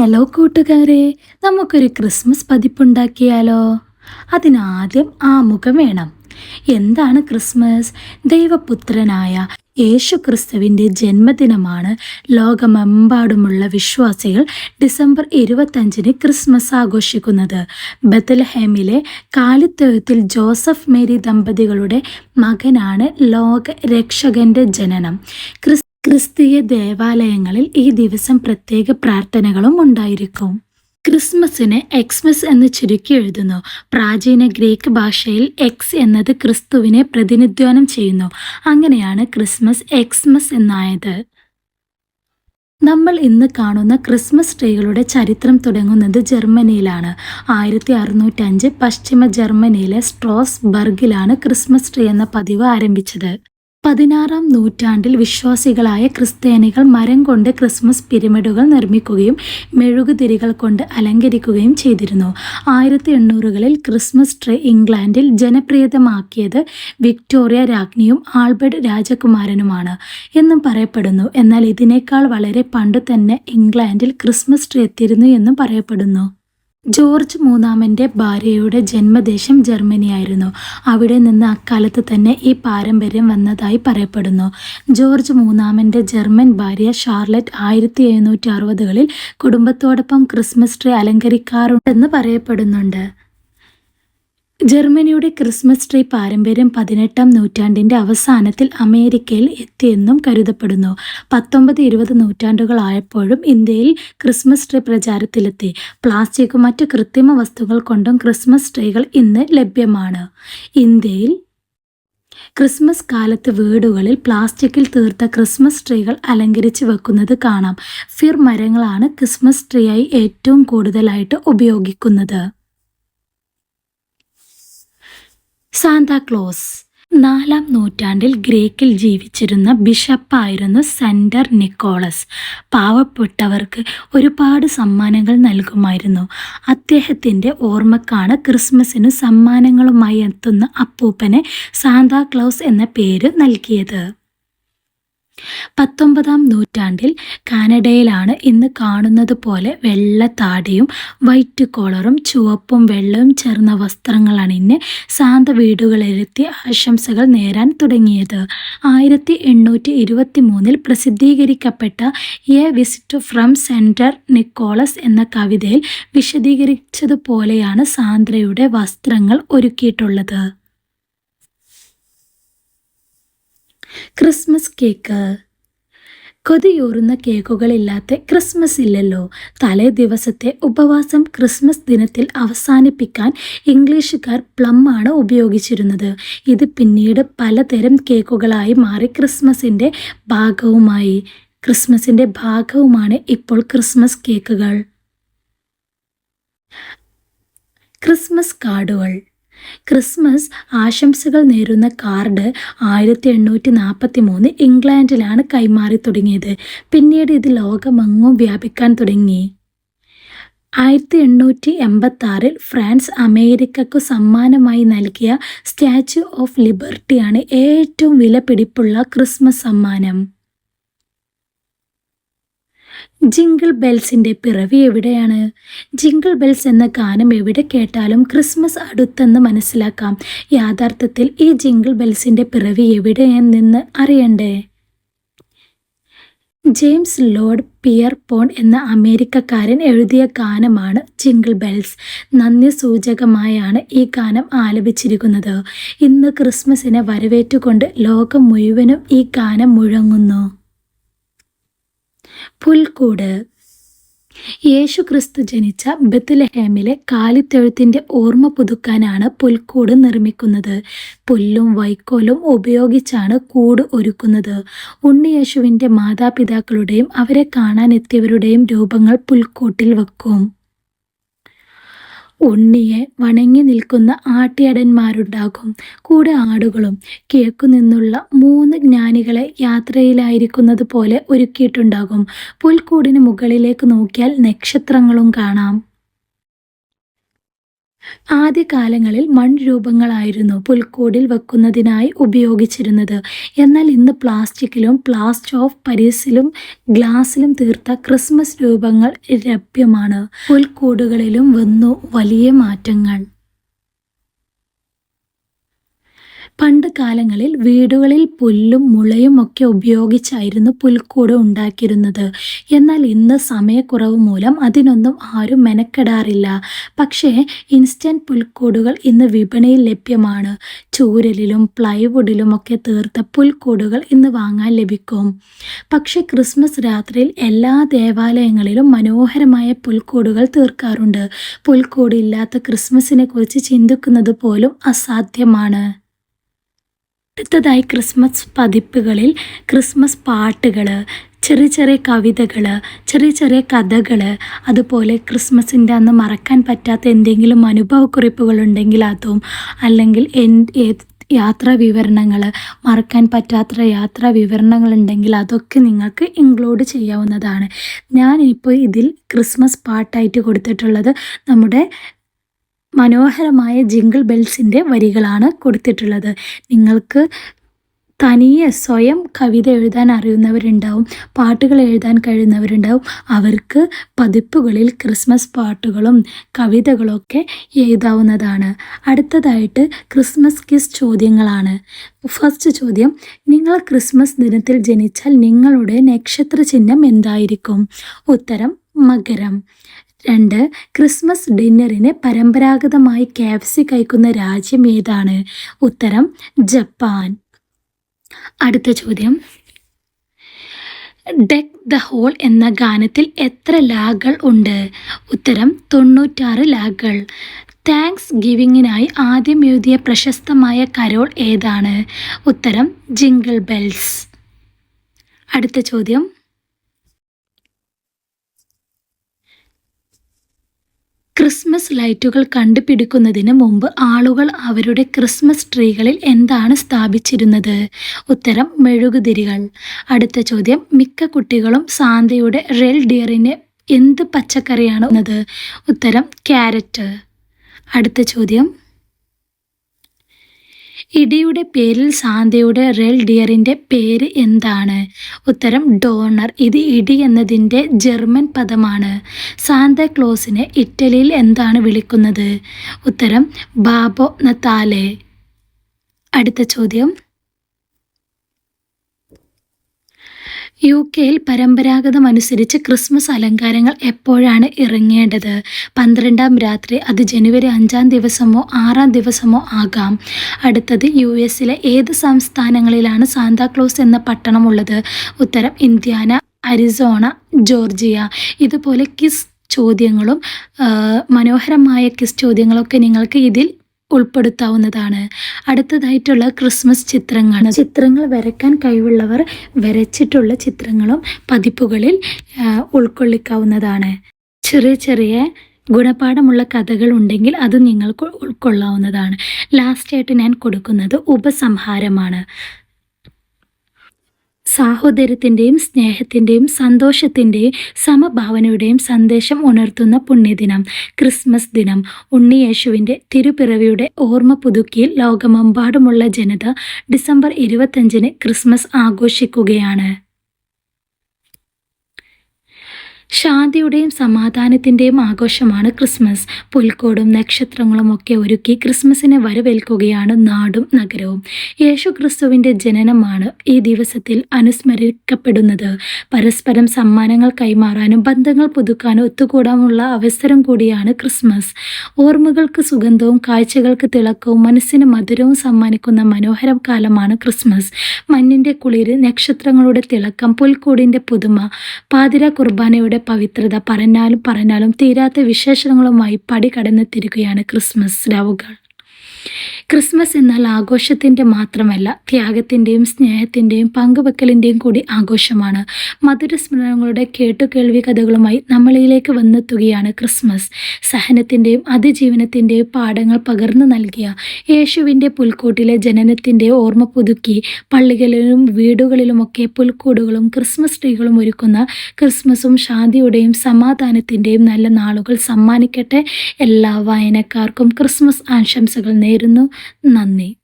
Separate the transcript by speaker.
Speaker 1: Hello കൂട്ടുകാരെ. നമുക്കൊരു Christmas പതിപ്പുണ്ടാക്കിയാലോ? അതിനാദ്യം ആമുഖം വേണം. എന്താണ് ക്രിസ്മസ് ദൈവപുത്രനായ യേശു ക്രിസ്തുവിന്റെ ജന്മദിനമാണ്. ലോകമെമ്പാടുമുള്ള വിശ്വാസികൾ ഡിസംബർ ഇരുപത്തഞ്ചിന് ക്രിസ്മസ് ആഘോഷിക്കുന്നത്. ബത്തൽഹേമിലെ കാലിത്തൊഴുത്തിൽ ജോസഫ് മേരി ദമ്പതികളുടെ മകനാണ് ലോക രക്ഷകന്റെ ജനനം. ക്രിസ് ക്രിസ്തീയ ദേവാലയങ്ങളിൽ ഈ ദിവസം പ്രത്യേക പ്രാർത്ഥനകളും ഉണ്ടായിരിക്കും. ക്രിസ്മസിനെ എക്സ്മസ് എന്ന് ചുരുക്കി എഴുതുന്നു. പ്രാചീന ഗ്രീക്ക് ഭാഷയിൽ എക്സ് എന്നത് ക്രിസ്തുവിനെ പ്രതിനിധാനം ചെയ്യുന്നു. അങ്ങനെയാണ് ക്രിസ്മസ് എക്സ്മസ് എന്നായത്. നമ്മൾ ഇന്ന് കാണുന്ന ക്രിസ്മസ് ട്രീകളുടെ ചരിത്രം തുടങ്ങുന്നത് ജർമ്മനിയിലാണ്. ആയിരത്തി അറുന്നൂറ്റഞ്ച് പശ്ചിമ ജർമ്മനിയിലെ സ്ട്രോസ്ബർഗിലാണ് ക്രിസ്മസ് ട്രീ എന്ന പതിവ് ആരംഭിച്ചത്. പതിനാറാം നൂറ്റാണ്ടിൽ വിശ്വാസികളായ ക്രിസ്ത്യാനികൾ മരം കൊണ്ട് ക്രിസ്മസ് പിരമിഡുകൾ നിർമ്മിക്കുകയും മെഴുകുതിരികൾ കൊണ്ട് അലങ്കരിക്കുകയും ചെയ്തിരുന്നു. ആയിരത്തി എണ്ണൂറുകളിൽ ക്രിസ്മസ് ട്രീ ഇംഗ്ലണ്ടിൽ ജനപ്രിയതമാക്കിയത് വിക്ടോറിയ രാജ്ഞിയും ആൽബർട്ട് രാജകുമാരനുമാണ് എന്നും പറയപ്പെടുന്നു. എന്നാൽ ഇതിനേക്കാൾ വളരെ പണ്ട് തന്നെ ഇംഗ്ലണ്ടിൽ ക്രിസ്മസ് ട്രീ എത്തിയിരുന്നു എന്നും പറയപ്പെടുന്നു. ജോർജ് മൂന്നാമന്റെ ഭാര്യയുടെ ജന്മദേശം ജർമ്മനിയായിരുന്നു. അവിടെ നിന്ന് അക്കാലത്ത് തന്നെ ഈ പാരമ്പര്യം വന്നതായി പറയപ്പെടുന്നു. ജോർജ് മൂന്നാമന്റെ ജർമ്മൻ ഭാര്യ ഷാർലറ്റ് ആയിരത്തി എഴുന്നൂറ്റി അറുപതുകളിൽ കുടുംബത്തോടൊപ്പം ക്രിസ്മസ് ട്രീ അലങ്കരിക്കാറുണ്ടെന്ന് പറയപ്പെടുന്നുണ്ട്. ജർമ്മനിയുടെ ക്രിസ്മസ് ട്രീ പാരമ്പര്യം പതിനെട്ടാം നൂറ്റാണ്ടിന്റെ അവസാനത്തിൽ അമേരിക്കയിൽ എത്തിയെന്നും കരുതപ്പെടുന്നു. പത്തൊമ്പത് ഇരുപത് നൂറ്റാണ്ടുകളായപ്പോഴും ഇന്ത്യയിൽ ക്രിസ്മസ് ട്രീ പ്രചാരത്തിലെത്തി. പ്ലാസ്റ്റിക്കും മറ്റു കൃത്രിമ വസ്തുക്കൾ കൊണ്ടും ക്രിസ്മസ് ട്രീകൾ ഇന്ന് ലഭ്യമാണ്. ഇന്ത്യയിൽ ക്രിസ്മസ് കാലത്ത് വീടുകളിൽ പ്ലാസ്റ്റിക്കിൽ തീർത്ത ക്രിസ്മസ് ട്രീകൾ അലങ്കരിച്ച് വെക്കുന്നത് കാണാം. ഫിർ മരങ്ങളാണ് ക്രിസ്മസ് ട്രീയായി ഏറ്റവും കൂടുതലായിട്ട് ഉപയോഗിക്കുന്നത്. സാന്താക്ലോസ് നാലാം നൂറ്റാണ്ടിൽ ഗ്രേക്കിൽ ജീവിച്ചിരുന്ന ബിഷപ്പായിരുന്നു സെന്റർ നിക്കോളസ്. പാവപ്പെട്ടവർക്ക് ഒരുപാട് സമ്മാനങ്ങൾ നൽകുമായിരുന്നു. അദ്ദേഹത്തിന്റെ ഓർമ്മക്കാണ് ക്രിസ്മസിന് സമ്മാനങ്ങളുമായി എത്തുന്ന അപ്പൂപ്പനെ സാന്താക്ലോസ് എന്ന പേര് നൽകിയത്. പത്തൊമ്പതാം നൂറ്റാണ്ടിൽ കാനഡയിലാണ് ഇന്ന് കാണുന്നത് പോലെ വെള്ള താടിയും വൈറ്റ് കോളറും ചുവപ്പും വെള്ളവും ചേർന്ന വസ്ത്രങ്ങൾ അണിഞ്ഞ് ശാന്ത വീടുകളിലെത്തി ആശംസകൾ നേരാൻ തുടങ്ങിയത്. ആയിരത്തി എണ്ണൂറ്റി ഇരുപത്തി മൂന്നിൽ പ്രസിദ്ധീകരിക്കപ്പെട്ട a visit from Saint Nicholas എന്ന കവിതയിൽ വിശദീകരിച്ചതുപോലെയാണ് സാന്ദ്രയുടെ വസ്ത്രങ്ങൾ ഒരുക്കിയിട്ടുള്ളത്. ക്രിസ്മസ് കേക്ക് കൊതിയൂറുന്ന കേക്കുകളില്ലാത്ത ക്രിസ്മസ് ഇല്ലല്ലോ. തലേ ദിവസത്തെ ഉപവാസം ക്രിസ്മസ് ദിനത്തിൽ അവസാനിപ്പിക്കാൻ ഇംഗ്ലീഷുകാർ പ്ലം ആണ് ഉപയോഗിച്ചിരുന്നത്. ഇത് പിന്നീട് പലതരം കേക്കുകളായി മാറി ക്രിസ്മസിന്റെ ഭാഗവുമായി. ക്രിസ്മസിന്റെ ഭാഗവുമാണ് ഇപ്പോൾ ക്രിസ്മസ് കേക്കുകൾ ക്രിസ്മസ് കാർഡുകൾ ക്രിസ്മസ് ആശംസകൾ നേരുന്ന കാർഡ് ആയിരത്തി എണ്ണൂറ്റി നാൽപ്പത്തി മൂന്ന് ഇംഗ്ലണ്ടിലാണ് കൈമാറി തുടങ്ങിയത്. പിന്നീട് ഇത് ലോകമെങ്ങും വ്യാപിക്കാൻ തുടങ്ങി. ആയിരത്തി എണ്ണൂറ്റി എൺപത്തി ആറിൽ ഫ്രാൻസ് അമേരിക്കക്കു സമ്മാനമായി നൽകിയ സ്റ്റാച്യു ഓഫ് ലിബർട്ടിയാണ് ഏറ്റവും വിലപിടിപ്പുള്ള ക്രിസ്മസ് സമ്മാനം. ജിങ്കിൾ ബെൽസിന്റെ പിറവി എവിടെയാണ്? ജിങ്കിൾ ബെൽസ് എന്ന ഗാനം എവിടെ കേട്ടാലും ക്രിസ്മസ് അടുത്തെന്ന് മനസ്സിലാക്കാം. യാഥാർത്ഥത്തിൽ ഈ ജിങ്കിൾ ബെൽസിന്റെ പിറവി എവിടെയെന്ന് അറിയണ്ടേ? ജെയിംസ് ലോർഡ് പിയർ പോൺ എന്ന അമേരിക്കക്കാരൻ എഴുതിയ ഗാനമാണ് ജിങ്കിൾ ബെൽസ് നന്ദി സൂചകമായാണ് ഈ ഗാനം ആലപിച്ചിരിക്കുന്നത്. ഇന്ന് ക്രിസ്മസിനെ വരവേറ്റുകൊണ്ട് ലോകം മുഴുവനും ഈ ഗാനം മുഴങ്ങുന്നു. പുൽക്കൂട്. യേശു ക്രിസ്തു ജനിച്ച ബത്തുലഹേമിലെ കാലിത്തെഴുത്തിന്റെ ഓർമ്മ പുതുക്കാനാണ് പുൽക്കൂട് നിർമ്മിക്കുന്നത്. പുല്ലും വൈക്കോലും ഉപയോഗിച്ചാണ് കൂട് ഒരുക്കുന്നത്. ഉണ്ണിയേശുവിന്റെ മാതാപിതാക്കളുടെയും അവരെ കാണാനെത്തിയവരുടെയും രൂപങ്ങൾ പുൽക്കൂട്ടിൽ വെക്കും. ഉണ്ണിയെ വണങ്ങി നിൽക്കുന്ന ആട്ടിയടന്മാരുണ്ടാകും. കൂടെ ആടുകളും കിഴക്കു നിന്നുള്ള മൂന്ന് ജ്ഞാനികളെ യാത്രയിലായിരിക്കുന്നത് പോലെ ഒരുക്കിയിട്ടുണ്ടാകും. പുൽക്കൂടിന് മുകളിലേക്ക് നോക്കിയാൽ നക്ഷത്രങ്ങളും കാണാം. ആദ്യകാലങ്ങളിൽ മൺരൂപങ്ങളായിരുന്നു പുൽക്കൂടിൽ വെക്കുന്നതിനായി ഉപയോഗിച്ചിരുന്നത്. എന്നാൽ ഇന്ന് പ്ലാസ്റ്റിക്കിലും പ്ലാസ്റ്റ് ഓഫ് പരീസിലും ഗ്ലാസിലും തീർത്ത ക്രിസ്മസ് രൂപങ്ങൾ ലഭ്യമാണ്. പുൽക്കൂടുകളിലും വന്നു വലിയ മാറ്റങ്ങൾ. പണ്ട് കാലങ്ങളിൽ വീടുകളിൽ പുല്ലും മുളയും ഒക്കെ ഉപയോഗിച്ചായിരുന്നു പുൽക്കൂട് ഉണ്ടാക്കിയിരുന്നത്. എന്നാൽ ഇന്ന് സമയക്കുറവ് മൂലം അതിനൊന്നും ആരും മെനക്കെടാറില്ല. പക്ഷേ ഇൻസ്റ്റന്റ് പുൽക്കൂടുകൾ ഇന്ന് വിപണിയിൽ ലഭ്യമാണ്. ചൂരലിലും പ്ലൈവുഡിലും ഒക്കെ തീർത്ത പുൽക്കൂടുകൾ ഇന്ന് വാങ്ങാൻ ലഭിക്കും. പക്ഷേ ക്രിസ്മസ് രാത്രിയിൽ എല്ലാ ദേവാലയങ്ങളിലും മനോഹരമായ പുൽക്കൂടുകൾ തീർക്കാറുണ്ട്. പുൽക്കൂടില്ലാത്ത ക്രിസ്മസിനെ കുറിച്ച് ചിന്തിക്കുന്നത് പോലും അസാധ്യമാണ്. അടുത്തതായി ക്രിസ്മസ് പതിപ്പുകളിൽ ക്രിസ്മസ് പാട്ടുകൾ ചെറിയ ചെറിയ കവിതകൾ ചെറിയ ചെറിയ കഥകൾ അതുപോലെ ക്രിസ്മസിന്റെ അന്ന് മറക്കാൻ പറ്റാത്ത എന്തെങ്കിലും അനുഭവക്കുറിപ്പുകളുണ്ടെങ്കിൽ അതും അല്ലെങ്കിൽ എൻ യാത്രാ വിവരണങ്ങൾ മറക്കാൻ പറ്റാത്ത യാത്രാ വിവരണങ്ങളുണ്ടെങ്കിൽ അതൊക്കെ നിങ്ങൾക്ക് ഇൻക്ലൂഡ് ചെയ്യാവുന്നതാണ്. ഞാനിപ്പോൾ ഇതിൽ ക്രിസ്മസ് പാട്ടായിട്ട് കൊടുത്തിട്ടുള്ളത് നമ്മുടെ മനോഹരമായ ജിങ്കിൾ ബെൽസിന്റെ വരികളാണ് കൊടുത്തിട്ടുള്ളത്. നിങ്ങൾക്ക് തനിയെ സ്വയം കവിത എഴുതാൻ അറിയുന്നവരുണ്ടാവും പാട്ടുകൾ എഴുതാൻ കഴിയുന്നവരുണ്ടാവും. അവർക്ക് പതിപ്പുകളിൽ ക്രിസ്മസ് പാട്ടുകളും കവിതകളൊക്കെ എഴുതാവുന്നതാണ്. അടുത്തതായിട്ട് ക്രിസ്മസ് കിസ് ചോദ്യങ്ങളാണ്. ഫസ്റ്റ് ചോദ്യം നിങ്ങൾ ക്രിസ്മസ് ദിനത്തിൽ ജനിച്ചാൽ നിങ്ങളുടെ നക്ഷത്ര ചിഹ്നം എന്തായിരിക്കും? ഉത്തരം മകരം. രണ്ട് ക്രിസ്മസ് ഡിന്നറിന് പരമ്പരാഗതമായി കാഫ്സി കഴിക്കുന്ന രാജ്യം ഏതാണ്? ഉത്തരം ജപ്പാൻ. അടുത്ത ചോദ്യം. ഡെക് ദ ഹോൾ എന്ന ഗാനത്തിൽ എത്ര ലാഗുകൾ ഉണ്ട്? ഉത്തരം തൊണ്ണൂറ്റാറ് ലാഗുകൾ താങ്ക്സ് ഗിവിങ്ങിനായി ആദ്യം എഴുതിയ പ്രശസ്തമായ കരോൾ ഏതാണ്? ഉത്തരം ജിങ്കിൾ ബെൽസ്. അടുത്ത ചോദ്യം. ക്രിസ്മസ് ലൈറ്റുകൾ കണ്ടുപിടിക്കുന്നതിന് മുമ്പ് ആളുകൾ അവരുടെ ക്രിസ്മസ് ട്രീകളിൽ എന്താണ് സ്ഥാപിച്ചിരുന്നത്? ഉത്തരം മെഴുകുതിരികൾ. അടുത്ത ചോദ്യം മിക്ക കുട്ടികളും സാന്തയുടെ റെൽ ഡിയറിന് എന്ത് പച്ചക്കറിയാണ് ഉത്തരം ക്യാരറ്റ്. അടുത്ത ചോദ്യം ഇടിയുടെ പേരിൽ സാന്തയുടെ റെൽ ഡിയറിന്റെ പേര് എന്താണ്? ഉത്തരം ഡോണർ. ഇത് ഇടി എന്നതിന്റെ ജർമ്മൻ പദമാണ്. സാന്ത ക്ലോസിനെ ഇറ്റലിയിൽ എന്താണ് വിളിക്കുന്നത്? ഉത്തരം ബാബോ നത്താലെ. അടുത്ത ചോദ്യം. യു കെയിൽ പരമ്പരാഗതമനുസരിച്ച് ക്രിസ്മസ് അലങ്കാരങ്ങൾ എപ്പോഴാണ് ഇറങ്ങേണ്ടത്? പന്ത്രണ്ടാം രാത്രി അത് ജനുവരി അഞ്ചാം ദിവസമോ ആറാം ദിവസമോ ആകാം. അടുത്തത് യു എസിലെ ഏത് സംസ്ഥാനങ്ങളിലാണ് സാന്താക്ലോസ് എന്ന പട്ടണമുള്ളത്? ഉത്തരം ഇന്ത്യാന അരിസോണ ജോർജിയ. ഇതുപോലെ കിസ് ചോദ്യങ്ങളും മനോഹരമായ കിസ് ചോദ്യങ്ങളൊക്കെ നിങ്ങൾക്ക് ഇതിൽ ഉൾപ്പെടുത്താവുന്നതാണ്. അടുത്തതായിട്ടുള്ള ക്രിസ്മസ് ചിത്രങ്ങൾ ചിത്രങ്ങൾ വരയ്ക്കാൻ കഴിവുള്ളവർ വരച്ചിട്ടുള്ള ചിത്രങ്ങളും പതിപ്പുകളിൽ ഉൾക്കൊള്ളിക്കാവുന്നതാണ്. ചെറിയ ചെറിയ ഗുണപാഠമുള്ള കഥകൾ ഉണ്ടെങ്കിൽ അത് നിങ്ങൾക്ക് ഉൾക്കൊള്ളാവുന്നതാണ്. ലാസ്റ്റായിട്ട് ഞാൻ കൊടുക്കുന്നത് ഉപസംഹാരമാണ്. സാഹോദര്യത്തിന്റെയും സ്നേഹത്തിന്റെയും സന്തോഷത്തിന്റെയും സമഭാവനയുടെയും സന്ദേശം ഉണർത്തുന്ന പുണ്യദിനം ക്രിസ്മസ് ദിനം. ഉണ്ണിയേശുവിന്റെ തിരുപ്പിറവിയുടെ ഓർമ്മ പുതുക്കിയിൽ ലോകമെമ്പാടുമുള്ള ജനത ഡിസംബർ ഇരുപത്തഞ്ചിന് ക്രിസ്മസ് ആഘോഷിക്കുകയാണ്. ശാന്തിയുടെയും സമാധാനത്തിന്റെയും ആഘോഷമാണ് ക്രിസ്മസ്. പുൽക്കോടും നക്ഷത്രങ്ങളും ഒക്കെ ഒരുക്കി ക്രിസ്മസിനെ വരവേൽക്കുകയാണ് നാടും നഗരവും. യേശു ക്രിസ്തുവിന്റെ ജനനമാണ് ഈ ദിവസത്തിൽ അനുസ്മരിക്കപ്പെടുന്നത്. പരസ്പരം സമ്മാനങ്ങൾ കൈമാറാനും ബന്ധങ്ങൾ പുതുക്കാനും ഒത്തുകൂടാനുള്ള അവസരം കൂടിയാണ് ക്രിസ്മസ്. ഓർമ്മകൾക്ക് സുഗന്ധവും കാഴ്ചകൾക്ക് തിളക്കവും മനസ്സിന് മധുരവും സമ്മാനിക്കുന്ന മനോഹര കാലമാണ് ക്രിസ്മസ്. മഞ്ഞിന്റെ കുളിര് നക്ഷത്രങ്ങളുടെ തിളക്കം പുൽക്കൂടിന്റെ പുതുമ പാതിര കുർബാനയുടെ പവിത്രത പറഞ്ഞാലും പറഞ്ഞാലും തീരാത്ത വിശേഷങ്ങളുമായി പടി കടന്നെത്തിരിക്കുകയാണ് ക്രിസ്മസ് രാവുകൾ. ക്രിസ്മസ് എന്നാൽ ആഘോഷത്തിന്റെ മാത്രമല്ല ത്യാഗത്തിന്റെയും സ്നേഹത്തിന്റെയും പങ്കുവെക്കലിന്റെയും കൂടി ആഘോഷമാണ്. മധുരസ്മരണങ്ങളുടെ കേട്ടുകേൾവി കഥകളുമായി നമ്മളിലേക്ക് വന്നെത്തുകയാണ് ക്രിസ്മസ്. സഹനത്തിന്റെയും അതിജീവനത്തിന്റെയും പാഠങ്ങൾ പകർന്നു നൽകിയ യേശുവിന്റെ പുൽക്കൂട്ടിലെ ജനനത്തിന്റെ ഓർമ്മ പുതുക്കി പള്ളികളിലും വീടുകളിലുമൊക്കെ പുൽക്കൂടുകളും ക്രിസ്മസ് ട്രീകളും ഒരുക്കുന്ന ക്രിസ്മസും ശാന്തിയുടെയും സമാധാനത്തിന്റെയും നല്ല നാളുകൾ സമ്മാനിക്കട്ടെ എല്ലാ വായനക്കാർക്കും ക്രിസ്മസ് ആശംസകൾ നേരുന്നു നന്ദി.